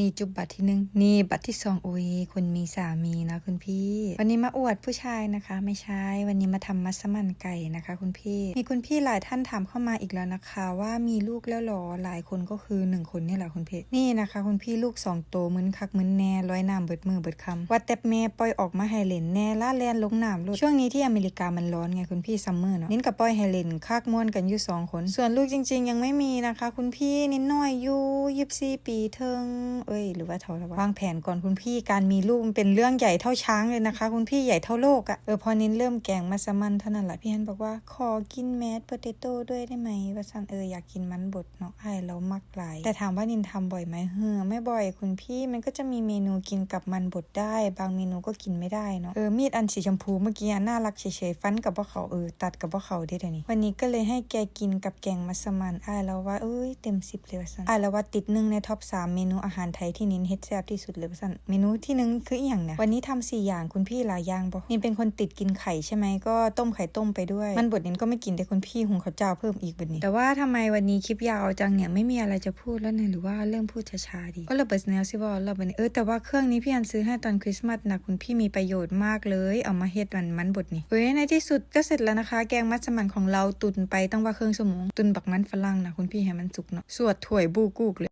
นี่จุบบัตรที่หนึ่งนี่บัตรที่สองโอ้ยคนมีสามีนะคุณพี่ วันนี้มาอวดผู้ชายนะคะ ไม่ใช่วันนี้มาทำมัสมั่นไก่นะคะ คุณพี่ มีคุณพี่หลายท่านถามเข้ามาอีกแล้วนะคะ ว่ามีลูกแล้วหรอหลายคนก็คือหนึ่งคนนี่แหละคุณพี่นี่นะคะ คุณพี่ลูกสองโตวมึนคักมึนแน่ร้อยน้ำเบิดมือเบิดคำว่าแต่แม่ปล่อยออกมาให้เลนแน่ล่าแลนลงน้ำลูกช่วงนี้ที่อเมริกามันร้อนไงคุณพี่ซัมเมอร์เนาะนิ้นกับปล่อยให้เลนคักม่วนกันอยู่สองคนส่วนลูกจริง ๆ ยังไม่มีนะคะ คุณพี่นิดหน่อยอยู่ยี่สิบสี่ปีเทิงเอ้ยหรือว่าทรวะวางแผนก่อนคุณพี่การมีลูกมันเป็นเรื่องใหญ่เท่าช้างเลยนะคะ คุณพี่ใหญ่เท่าโลกอะเออพอนินเริ่มแกงมัสมั่นเท่านั้นแหละพี่ฮันบอกว่าขอกินแมสโปเตโต้ด้วยได้ไหมว่าซันเอออยากกินมันบดเนาะไอ้เรามักหลายแต่ถามว่านินทำบ่อยไหมเฮ้อไม่บ่อยคุณพี่มันก็จะมีเมนูกินกับมันบดได้ บางเมนูก็กินไม่ได้เนาะเออมีดอันสีชมพูเมื่อกี้น่ารักเฉยๆฟันกับว่าเขาเออตัดกับว่าเขาได้เดี๋ยวนี้วันนี้ก็เลยให้แกกินกับแกงมัสมั่นไอ้เราว่าเอ้ยเต็มสิบเลยว่าซันไอ้เราว่าติดหนึ่งในท็อปสามเมนูอาหารไทยที่นินเฮ็ดแซ่บที่สุดเลยว่าซันเมนูที่หนึ่งคืออหย่างเนี่ยวันนี้ทำสี่อย่างคุณพี่หลายอย่างบอกนินเป็นคนติดกินไข่ใช่ไหมก็ต้มไข่ต้มไปด้วย มันบดนินก็ไม่กินแต่คุณพี่หุงข้าวเจ้าเพิ่มอีกแบบนี้ แต่ว่าทำไมวันนี้คลิปยาวจังเนี่ยไม่มีอะไรจะพูดแล้วเนี่ยหรือว่าเริ่มพูดช้าๆดีก็ระเบิดแนวซิบอลระเบิดเออแต่ว่าเครื่องนี้พี่อันซื้อให้ตอนคริสต์มาสนะคุณพี่มีประโยชน์มากเลย เอามาเฮ็ดมันมันบดนี่เอ้ยในที่สุดก็เสร็จแล้วนะคะ แกงมัสมั่นของเราตุนไปตั้งว่าเครื่องสมงตุนบักมันฝรั่งนะคุณพี่ให้มันสุกเนาะสวดถ้วยบูกูกเลย